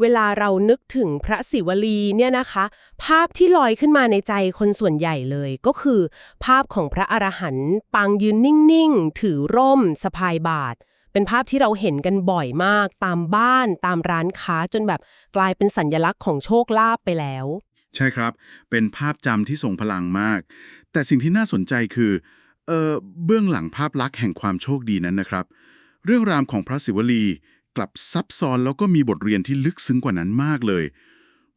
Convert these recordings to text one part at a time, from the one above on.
เวลาเรานึกถึงพระศิวลีเนี่ยนะคะ ภาพที่ลอยขึ้นมาในใจคนส่วนใหญ่เลยก็คือ ภาพของพระอรหันต์ปางยืนนิ่งๆ ถือร่มสะพายบาท เป็นภาพที่เราเห็นกันบ่อยมาก ตามบ้านตามร้านค้าจนแบบกลายเป็นสัญลักษณ์ของโชคลาภไปแล้ว ใช่ครับ เป็นภาพจำที่ทรงพลังมาก แต่สิ่งที่น่าสนใจคือเออเบื้องหลังภาพลักษณ์แห่งความโชคดีนั้นนะครับ เรื่องราวของพระศิวลี กลับซับซ้อนแล้วก็มีบทเรียนที่ลึกซึ้งกว่านั้นมากเลย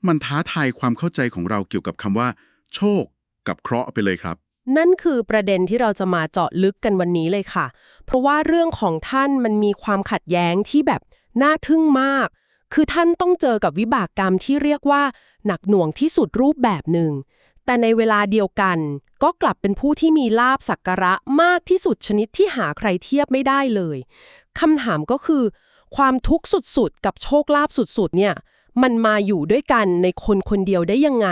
มันท้าทายความเข้าใจของเราเกี่ยวกับคำว่า โชค กับเคราะห์ไปเลยครับ นั่นคือประเด็นที่เราจะมาเจาะลึกกันวันนี้เลยค่ะ เพราะว่าเรื่องของท่านมันมีความขัดแย้งที่แบบน่าทึ่งมาก คือท่านต้องเจอกับวิบากกรรมที่เรียกว่า หนักหน่วงที่สุดรูปแบบหนึ่ง แต่ในเวลาเดียวกัน ก็กลับเป็นผู้ที่มีลาบสักการะมากที่สุดชนิดที่หาใครเทียบไม่ได้เลยคำถามก็คือ ความทุกข์สุดๆ กับโชคลาภสุดๆ เนี่ย มันมาอยู่ด้วยกันในคนคนเดียวได้ยังไง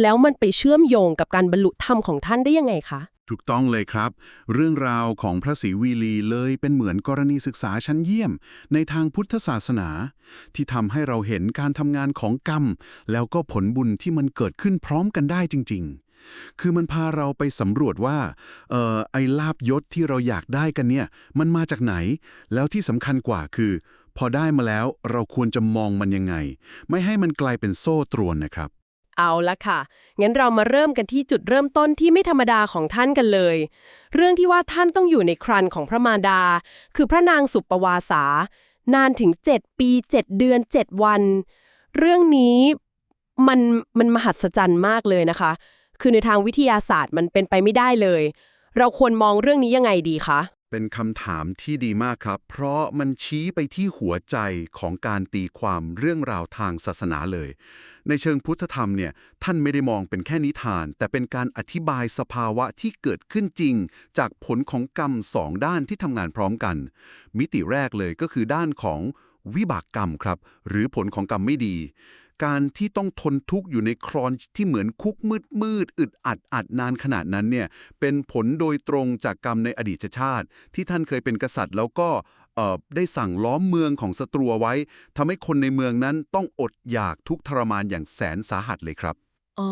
แล้วมันไปเชื่อมโยงกับการบรรลุธรรมของท่านได้ยังไงคะ ถูกต้องเลยครับ เรื่องราวของพระศรีวีลีเลยเป็นเหมือนกรณีศึกษาชั้นเยี่ยม ในทางพุทธศาสนา ที่ทำให้เราเห็นการทำงานของกรรม แล้วก็ผลบุญที่มันเกิดขึ้นพร้อมกันได้จริง ๆ คือมันพาเราไปสำรวจว่าเอ่อไอ้ลาบยศที่เราอยากได้กันเนี่ย มันมาจากไหน แล้วที่สำคัญกว่าคือ พอได้มาแล้วเราควรจะมองมันยังไง ไม่ให้มันกลายเป็นโซ่ตรวนนะครับ เอาละค่ะ งั้นเรามาเริ่มกันที่จุดเริ่มต้นที่ไม่ธรรมดาของท่านกันเลย เรื่องที่ว่าท่านต้องอยู่ในครันของพระมารดา คือพระนางสุปปวาสา นานถึง 7 ปี 7 เดือน 7 วัน เรื่องนี้มันมันมหัศจรรย์มากเลยนะคะ คือในทางวิทยาศาสตร์มันเป็นไปไม่ได้เลย เราควรมองเรื่องนี้ยังไงดีคะ เป็นคำถามที่ดีมากครับ เพราะมันชี้ไปที่หัวใจของการตีความเรื่องราวทางศาสนาเลย ในเชิงพุทธธรรมเนี่ยท่านไม่ได้มองเป็นแค่นิทาน แต่เป็นการอธิบายสภาวะที่เกิดขึ้นจริง จากผลของกรรมสองด้านที่ทำงานพร้อมกัน มิติแรกเลยก็คือด้านของวิบากกรรมครับ หรือผลของกรรมไม่ดี การที่ต้องทนทุกข์อยู่ในครอนที่เหมือนคุกมืดมืดอึดอัดอัดนานขนาดนั้นเนี่ยเป็นผลโดยตรงจากกรรมในอดีตชาติ ที่ท่านเคยเป็นกษัตริย์แล้วก็เอ่อได้สั่งล้อมเมืองของศัตรูเอาไว้ทำให้คนในเมืองนั้นต้องอดอยากทุกข์ทรมานอย่างแสนสาหัสเลยครับอ๋อ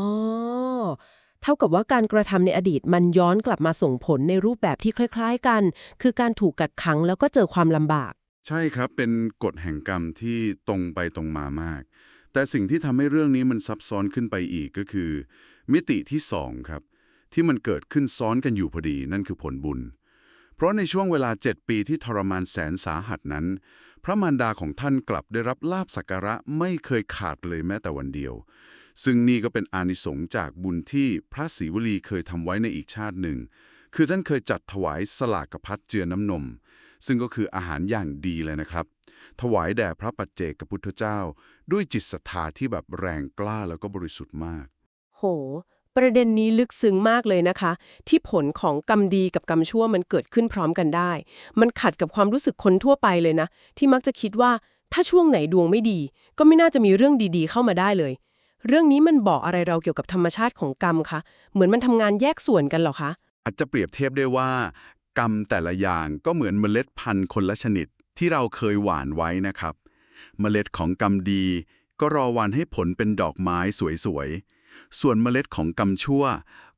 เท่ากับว่าการกระทำในอดีตมันย้อนกลับมาส่งผลในรูปแบบที่คล้าย ๆ กัน คือการถูกกัดขังแล้วก็เจอความลำบาก ใช่ครับเป็นกฎแห่งกรรมที่ตรงไปตรงมามาก แต่สิ่งที่ทำให้เรื่องนี้มันซับซ้อนขึ้นไปอีกก็คือ มิติที่สองครับ ที่มันเกิดขึ้นซ้อนกันอยู่พอดีนั่นคือผลบุญ เพราะในช่วงเวลา 7 ปีที่ทรมานแสนสาหัสนั้น พระมารดาของท่านกลับได้รับลาบสักการะไม่เคยขาดเลยแม้แต่วันเดียว ซึ่งนี่ก็เป็นอานิสงส์จากบุญที่พระศรีวลีเคยทำไว้ในอีกชาติหนึ่ง คือท่านเคยจัดถวายสลากกพัดเจือน้ำนม ซึ่งก็คืออาหารอย่างดีเลยนะครับ ถวายแด่พระปัจเจกพุทธเจ้า ด้วยจิตศรัทธาที่แบบแรงกล้าแล้วก็บริสุทธิ์มาก โห ประเด็นนี้ลึกซึ้งมากเลยนะคะ ที่ผลของกรรมดีกับกรรมชั่วมันเกิดขึ้นพร้อมกันได้ มันขัดกับความรู้สึกคนทั่วไปเลยนะ ที่มักจะคิดว่าถ้าช่วงไหนดวงไม่ดี ก็ไม่น่าจะมีเรื่องดีๆ เข้ามาได้เลย เรื่องนี้มันบอกอะไรเราเกี่ยวกับธรรมชาติของกรรมคะ เหมือนมันทำงานแยกส่วนกันเหรอคะ อาจจะเปรียบเทียบได้ว่า กรรมแต่ละอย่างก็เหมือนเมล็ดพันธุ์คนละชนิด ที่เราเคยหว่านไว้นะครับ เมล็ดของกรรมดี ก็รอวันให้ผลเป็นดอกไม้สวยๆ ส่วนเมล็ดของกรรมชั่ว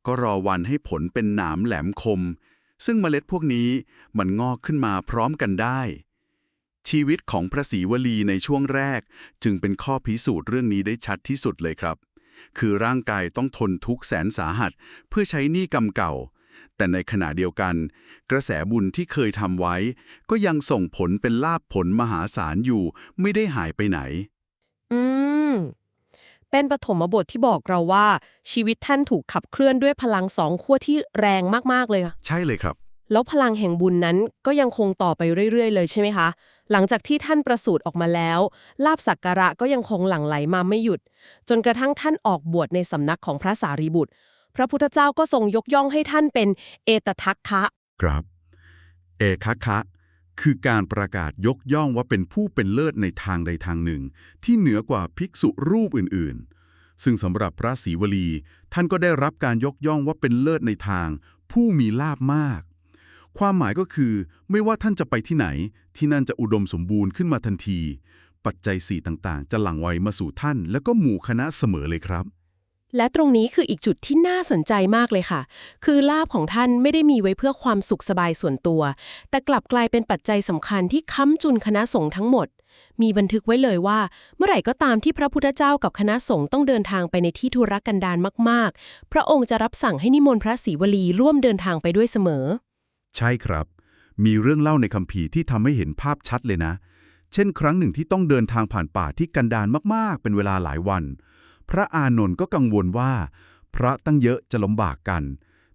ก็รอวันให้ผลเป็นหนามแหลมคม ซึ่งเมล็ดพวกนี้มันงอกขึ้นมาพร้อมกันได้ ชีวิตของพระศรีวลีในช่วงแรก จึงเป็นข้อพิสูจน์เรื่องนี้ได้ชัดที่สุดเลยครับ คือร่างกายต้องทนทุกข์แสนสาหัส เพื่อใช้หนี้กรรมเก่า แต่ในขณะเดียวกัน กระแสบุญที่เคยทำไว้ ก็ยังส่งผลเป็นลาภผลมหาศาลอยู่ไม่ได้หายไปไหน อืม เป็นปฐมบทที่บอกเราว่า ชีวิตท่านถูกขับเคลื่อนด้วยพลังสองขั้วที่แรงมากๆเลยอะใช่เลยครับ แล้วพลังแห่งบุญนั้นก็ยังคงต่อไปเรื่อย ๆ เลยใช่ไหมคะ หลังจากที่ท่านประสูติออกมาแล้ว ลาบสักการะก็ยังคงหลั่งไหลมาไม่หยุด จนกระทั่งท่านออกบวชในสำนักของพระสารีบุตร พระพุทธเจ้าก็ทรงยกย่องให้ท่านเป็นเอตทัคคะ ครับ เอคะคะ คือการประกาศยกย่องว่าเป็นผู้เป็นเลิศในทางใดทางหนึ่ง ที่เหนือกว่าภิกษุรูปอื่นๆ ซึ่งสำหรับพระศรีวลี ท่านก็ได้รับการยกย่องว่าเป็นเลิศในทาง ผู้มีลาบมาก ความหมายก็คือ ไม่ว่าท่านจะไปที่ไหน ที่นั่นจะอุดมสมบูรณ์ขึ้นมาทันที ปัจจัยสี่ต่างๆ จะหลั่งไวมาสู่ท่าน แล้วก็หมู่คณะเสมอเลยครับ และตรงนี้คืออีกจุดที่น่าสนใจมากเลยค่ะ คือลาบของท่านไม่ได้มีไว้เพื่อความสุขสบายส่วนตัว แต่กลับกลายเป็นปัจจัยสำคัญที่ค้ำจุนคณะสงฆ์ทั้งหมด มีบันทึกไว้เลยว่า เมื่อไหร่ก็ตามที่พระพุทธเจ้ากับคณะสงฆ์ต้องเดินทางไปในที่ธุรกันดารมาก ๆ พระองค์จะรับสั่งให้นิมนต์พระศรีวลีร่วมเดินทางไปด้วยเสมอ ใช่ครับ มีเรื่องเล่าในคัมภีร์ที่ทำให้เห็นภาพชัดเลยนะ เช่น ครั้งหนึ่งที่ต้องเดินทางผ่านป่าที่กันดารมาก ๆ เป็นเวลาหลายวัน พระอานนท์ก็กังวลว่า พระตั้งเยอะจะลำบากกัน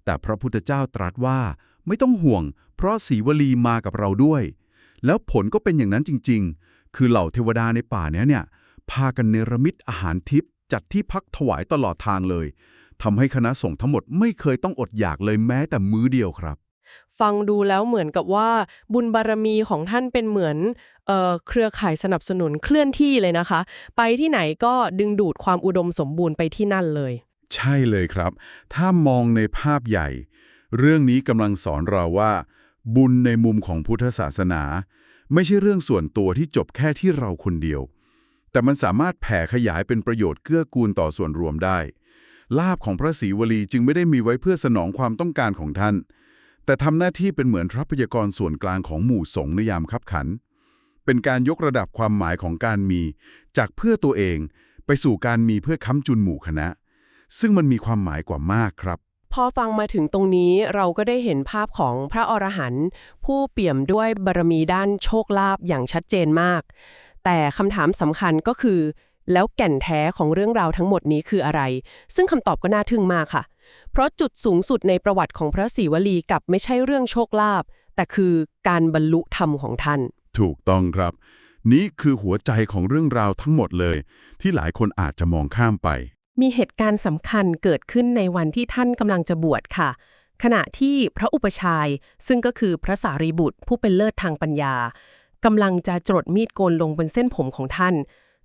แต่พระพุทธเจ้าตรัสว่าไม่ต้องห่วง เพราะศรีวลีมากับเราด้วย แล้วผลก็เป็นอย่างนั้นจริง ๆ คือเหล่าเทวดาในป่าเนี้ยเนี่ย พากันเนรมิตอาหารทิพย์จัดที่พักถวายตลอดทางเลยทำให้คณะสงฆ์ทั้งหมดไม่เคยต้องอดอยากเลยแม้แต่มื้อเดียวครับ ฟังดูแล้วเหมือนกับว่าบุญบารมีของท่านเป็นเหมือนเออเครือข่ายสนับสนุนเคลื่อนที่เลยนะคะ ไปที่ไหนก็ดึงดูดความอุดมสมบูรณ์ไปที่นั่นเลย ใช่เลยครับ ถ้ามองในภาพใหญ่ เรื่องนี้กำลังสอนเราว่า บุญในมุมของพุทธศาสนา ไม่ใช่เรื่องส่วนตัวที่จบแค่ที่เราคนเดียว แต่มันสามารถแผ่ขยายเป็นประโยชน์เกื้อกูลต่อส่วนรวมได้ลาบของพระศรีวลีจึงไม่ได้มีไว้เพื่อสนองความต้องการของท่าน แต่ทำหน้าที่เป็นเหมือนทรัพยากรส่วนกลางของหมู่สงในยามคับขัน เป็นการยกระดับความหมายของการมี จากเพื่อตัวเอง ไปสู่การมีเพื่อค้ำจุนหมู่คณะ ซึ่งมันมีความหมายกว่ามากครับ พอฟังมาถึงตรงนี้เราก็ได้เห็นภาพของพระอรหันต์ผู้เปี่ยมด้วยบารมีด้านโชคลาภอย่างชัดเจนมาก แต่คำถามสำคัญก็คือ แล้วแก่นแท้ของเรื่องราวทั้งหมดนี้คืออะไร ซึ่งคำตอบก็น่าทึ่งมากค่ะ เพราะจุดสูงสุดในประวัติของพระศรีวลีกลับไม่ใช่เรื่องโชคลาภแต่คือการบรรลุธรรมของท่าน ถูกต้องครับ นี่คือหัวใจของเรื่องราวทั้งหมดเลย ที่หลายคนอาจจะมองข้ามไป มีเหตุการณ์สำคัญเกิดขึ้นในวันที่ท่านกำลังจะบวชค่ะ ขณะที่พระอุปชฌาย์ซึ่งก็คือพระสารีบุตร ผู้เป็นเลิศทางปัญญากำลังจะจรดมีดโกนลงบนเส้นผมของท่าน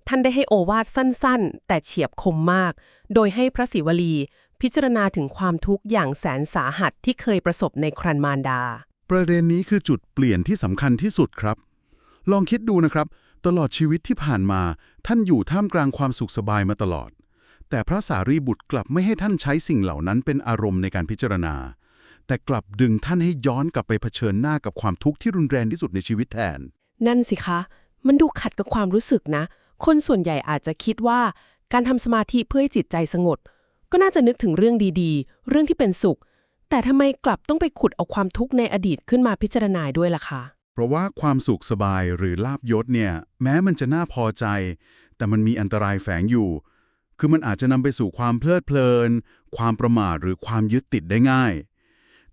ท่านได้ให้โอวาทสั้นๆ แต่เฉียบคมมาก โดยให้พระศิวลี พิจารณาถึงความทุกข์อย่างแสนสาหัสที่เคยประสบในครันมารดา ประเด็นนี้คือจุดเปลี่ยนที่สำคัญที่สุดครับ ลองคิดดูนะครับ ตลอดชีวิตที่ผ่านมา ท่านอยู่ท่ามกลางความสุขสบายมาตลอด แต่พระสารีบุตรกลับไม่ให้ท่านใช้สิ่งเหล่านั้นเป็นอารมณ์ในการพิจารณา แต่กลับดึงท่านให้ย้อนกลับไปเผชิญหน้ากับความทุกข์ที่รุนแรงที่สุดในชีวิตแทน นั่นสิคะ มันดูขัดกับความรู้สึกนะ คนส่วนใหญ่อาจจะคิดว่า การทำสมาธิเพื่อให้จิตใจสงบ ก็น่าจะนึกถึงเรื่องดีๆ เรื่องที่เป็นสุข แต่ทำไมกลับต้องไปขุดเอาความทุกข์ในอดีตขึ้นมาพิจารณาด้วยล่ะคะเพราะว่าความสุขสบายหรือลาบยศเนี่ย แม้มันจะน่าพอใจ แต่มันมีอันตรายแฝงอยู่ คือมันอาจจะนำไปสู่ความเพลิดเพลิน ความประมาทหรือความยึดติดได้ง่าย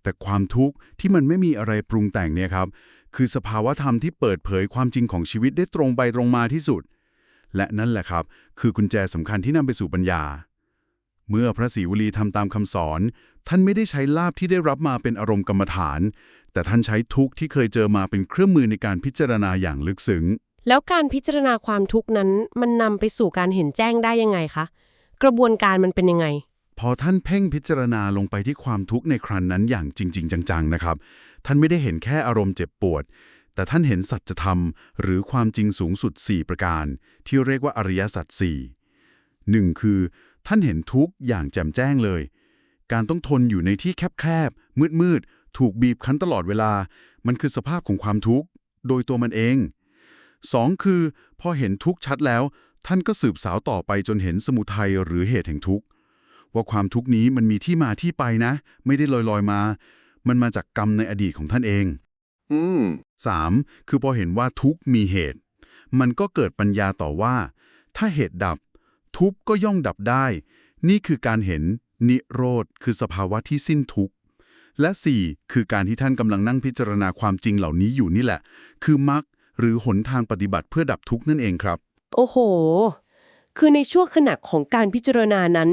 แต่ความทุกข์ที่มันไม่มีอะไรปรุงแต่งเนี่ยครับ คือสภาวะธรรมที่เปิดเผยความจริงของชีวิตได้ตรงไปตรงมาที่สุด และนั่นแหละครับ คือกุญแจสำคัญที่นำไปสู่ปัญญา เมื่อพระศรีวลีทำตามคำสอน ท่านไม่ได้ใช้ลาบที่ได้รับมาเป็นอารมณ์กรรมฐาน แต่ท่านใช้ทุกข์ที่เคยเจอมาเป็นเครื่องมือในการพิจารณาอย่างลึกซึ้ง แล้วการพิจารณาความทุกข์นั้นมันนำไปสู่การเห็นแจ้งได้ยังไงคะ กระบวนการมันเป็นยังไง พอท่านเพ่งพิจารณาลงไปที่ความทุกข์ในครันนั้นอย่างจริง ๆ จังๆนะครับ ท่านไม่ได้เห็นแค่อารมณ์เจ็บปวด แต่ท่านเห็นสัจธรรม หรือความจริงสูงสุด 4 ประการ ที่เรียกว่าอริยสัจสี่หนึ่งคือ ท่านเห็นทุกข์อย่างแจ่มแจ้งเลย การต้องทนอยู่ในที่แคบๆ มืดๆ ถูกบีบคั้นตลอดเวลา มันคือสภาพของความทุกข์ โดยตัวมันเอง 2. คือ พอเห็นทุกข์ชัดแล้ว ท่านก็สืบสาวต่อไปจนเห็นสมุทัยหรือเหตุแห่งทุกข์ ว่าความทุกข์นี้มันมีที่มาที่ไปนะ ไม่ได้ลอยๆมา มันมาจากกรรมในอดีตของท่านเอง อืม 3. คือพอเห็นว่าทุกข์มีเหตุ มันก็เกิดปัญญาต่อว่า ถ้าเหตุดับ ทุกข์ก็ย่อมดับได้ นี่คือการเห็นนิโรธคือสภาวะที่สิ้นทุกข์ และ 4. คือการที่ท่านกำลังนั่งพิจารณาความจริงเหล่านี้อยู่นี่แหละ คือมรรคหรือหนทางปฏิบัติเพื่อดับทุกข์นั่นเองครับ โอ้โห คือในช่วงขณะของการพิจารณานั้น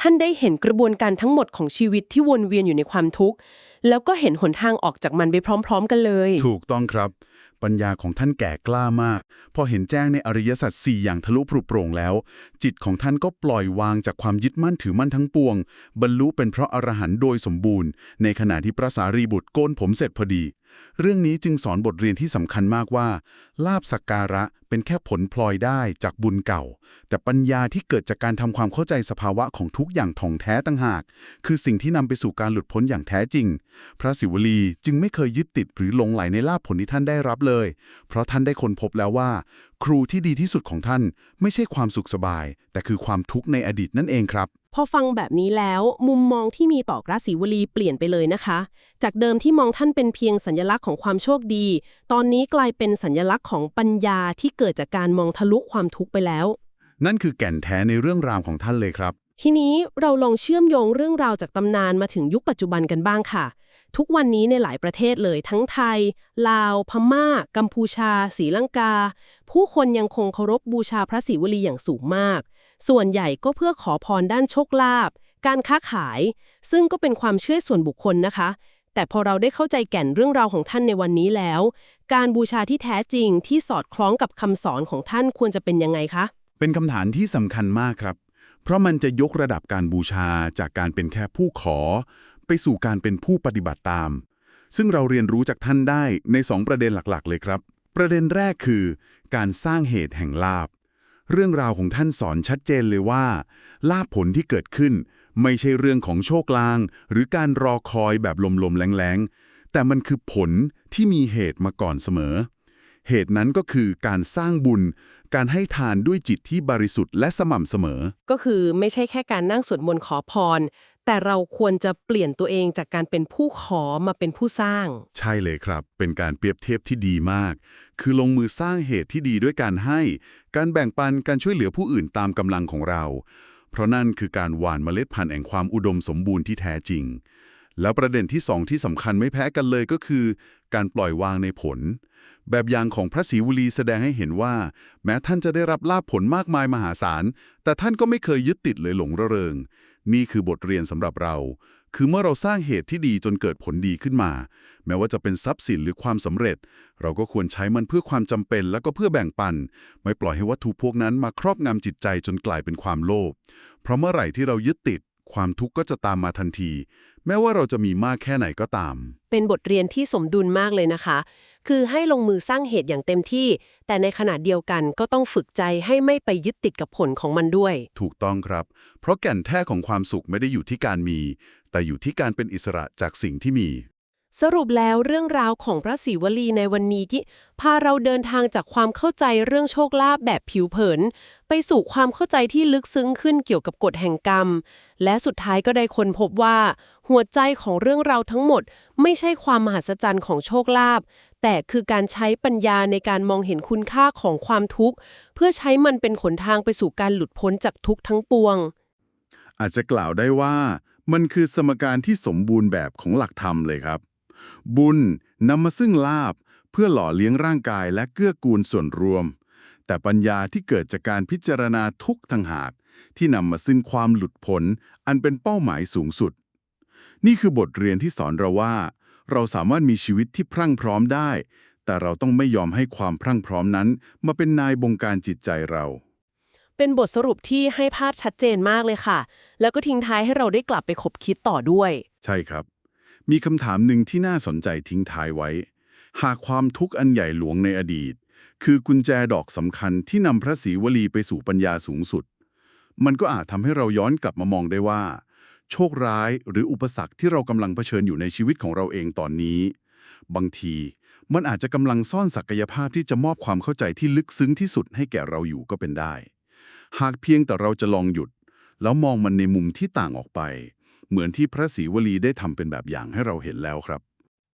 ท่านได้เห็นกระบวนการทั้งหมดของชีวิตที่วนเวียนอยู่ในความทุกข์ แล้วก็เห็นหนทางออกจากมันไปพร้อม ๆ กันเลย ถูกต้องครับ ปัญญาของท่านแก่กล้ามาก พอเห็นแจ้งในอริยสัจสี่อย่างทะลุปรุโปร่งแล้ว จิตของท่านก็ปล่อยวางจากความยึดมั่นถือมั่นทั้งปวง บรรลุเป็นพระอรหันต์โดยสมบูรณ์ ในขณะที่พระสารีบุตรโกนผมเสร็จพอดีเรื่องนี้จึงสอนบทเรียนที่สำคัญมากว่า ลาบสักการะเป็นแค่ผลพลอยได้จากบุญเก่า แต่ปัญญาที่เกิดจากการทำความเข้าใจสภาวะของทุกอย่างท่องแท้ตั้งหาก คือสิ่งที่นำไปสู่การหลุดพ้นอย่างแท้จริง พระศิวลีจึงไม่เคยยึดติดหรือหลงไหลในลาบผลที่ท่านได้รับเลย เพราะท่านได้ค้นพบแล้วว่า ครูที่ดีที่สุดของท่านไม่ใช่ความสุขสบาย แต่คือความทุกข์ในอดีตนั่นเองครับพอฟังแบบนี้แล้วมุมมองที่มีต่อกราศีวลีเปลี่ยนไปเลยนะคะ จากเดิมที่มองท่านเป็นเพียงสัญลักษณ์ของความโชคดี ตอนนี้กลายเป็นสัญลักษณ์ของปัญญาที่เกิดจากการมองทะลุความทุกข์ไปแล้ว นั่นคือแก่นแท้ในเรื่องราวของท่านเลยครับ ทีนี้เราลองเชื่อมโยงเรื่องราวจากตำนานมาถึงยุคปัจจุบันกันบ้างค่ะ ทุกวันนี้ในหลายประเทศเลยทั้งไทย ลาว พม่า กัมพูชาศรีลังกา ผู้คนยังคงเคารพบูชาพระศิวลีอย่างสูงมาก ส่วนใหญ่ก็เพื่อขอพรด้านโชคลาภการค้าขาย ซึ่งก็เป็นความเชื่อส่วนบุคคลนะคะ แต่พอเราได้เข้าใจแก่นเรื่องราวของท่านในวันนี้แล้ว การบูชาที่แท้จริงที่สอดคล้องกับคำสอนของท่านควรจะเป็นยังไงคะ เป็นคำถามที่สำคัญมากครับ เพราะมันจะยกระดับการบูชาจากการเป็นแค่ผู้ขอ ไปสู่การเป็นผู้ปฏิบัติตาม ซึ่งเราเรียนรู้จากท่านได้ในสองประเด็นหลักๆ เลยครับ ประเด็นแรกคือ การสร้างเหตุแห่งลาบ เรื่องราวของท่านสอนชัดเจนเลยว่า ลาภผลที่เกิดขึ้น ไม่ใช่เรื่องของโชคลาง หรือการรอคอยแบบลมๆแรงๆ แต่มันคือผลที่มีเหตุมาก่อนเสมอ เหตุนั้นก็คือการสร้างบุญ การให้ทานด้วยจิตที่บริสุทธิ์และสม่ำเสมอ ก็คือไม่ใช่แค่การนั่งสวดมนต์ขอพร แต่เราควรจะเปลี่ยนตัวเองจากการเป็นผู้ขอมาเป็นผู้สร้าง ใช่เลยครับ เป็นการเปรียบเทียบที่ดีมาก คือลงมือสร้างเหตุที่ดีด้วยการให้ การแบ่งปันการช่วยเหลือผู้อื่นตามกำลังของเรา เพราะนั่นคือการหว่านเมล็ดพันธุ์แห่งความอุดมสมบูรณ์ที่แท้จริง แล้วประเด็นที่สองที่สำคัญไม่แพ้กันเลยก็คือ การปล่อยวางในผล แบบอย่างของพระศรีวุลีแสดงให้เห็นว่า แม้ท่านจะได้รับลาภผลมากมายมหาศาล แต่ท่านก็ไม่เคยยึดติดเลยหลงระเริง นี่คือบทเรียนสำหรับเรา คือเมื่อเราสร้างเหตุที่ดีจนเกิดผลดีขึ้นมา แม้ว่าจะเป็นทรัพย์สินหรือความสำเร็จ เราก็ควรใช้มันเพื่อความจำเป็นแล้วก็เพื่อแบ่งปัน ไม่ปล่อยให้วัตถุพวกนั้นมาครอบงำจิตใจจนกลายเป็นความโลภเพราะเมื่อไหร่ที่เรายึดติด ความทุกข์ก็จะตามมาทันที แม้ว่าเราจะมีมากแค่ไหนก็ตาม เป็นบทเรียนที่สมดุลมากเลยนะคะ คือให้ลงมือสร้างเหตุอย่างเต็มที่ แต่ในขณะเดียวกันก็ต้องฝึกใจให้ไม่ไปยึดติดกับผลของมันด้วย ถูกต้องครับ เพราะแก่นแท้ของความสุขไม่ได้อยู่ที่การมี แต่อยู่ที่การเป็นอิสระจากสิ่งที่มี สรุปแล้วเรื่องราวของพระศิวลีในวันนี้ที่พาเราเดินทางจากความเข้าใจเรื่องโชคลาภแบบผิวเผิน ไปสู่ความเข้าใจที่ลึกซึ้งขึ้นเกี่ยวกับกฎแห่งกรรม และสุดท้ายก็ได้ค้นพบว่า หัวใจของเรื่องราวทั้งหมด ไม่ใช่ความมหัศจรรย์ของโชคลาภแต่คือการใช้ปัญญาในการมองเห็นคุณค่าของความทุกข์ เพื่อใช้มันเป็นขนทางไปสู่การหลุดพ้นจากทุกข์ทั้งปวง อาจจะกล่าวได้ว่ามันคือสมการที่สมบูรณ์แบบของหลักธรรมเลยครับ บุญนำมาซึ่งลาบ เพื่อหล่อเลี้ยงร่างกายและเกื้อกูลส่วนรวม แต่ปัญญาที่เกิดจากการพิจารณาทุกข์ทางหาก ที่นำมาซึ่งความหลุดพ้นอันเป็นเป้าหมายสูงสุด นี่คือบทเรียนที่สอนเราว่า เราสามารถมีชีวิตที่พรั่งพร้อมได้ แต่เราต้องไม่ยอมให้ความพรั่งพร้อมนั้น มาเป็นนายบงการจิตใจเราเป็นบทสรุปที่ให้ภาพชัดเจนมากเลยค่ะ แล้วก็ทิ้งท้ายให้เราได้กลับไปคบคิดต่อด้วย ใช่ครับ มีคำถามหนึ่งที่น่าสนใจทิ้งท้ายไว้ หากความทุกข์อันใหญ่หลวงในอดีต คือกุญแจดอกสำคัญที่นำพระศรีวลีไปสู่ปัญญาสูงสุด มันก็อาจทำให้เราย้อนกลับมามองได้ว่า โชคร้ายหรืออุปสรรคที่เรากำลังเผชิญอยู่ในชีวิตของเราเองตอนนี้ บางทีมันอาจจะกำลังซ่อนศักยภาพที่จะมอบความเข้าใจที่ลึกซึ้งที่สุดให้แก่เราอยู่ก็เป็นได้ หากเพียงแต่เราจะลองหยุด แล้วมองมันในมุมที่ต่างออกไป เหมือนที่พระศรีวลีได้ทำเป็นแบบอย่างให้เราเห็นแล้วครับ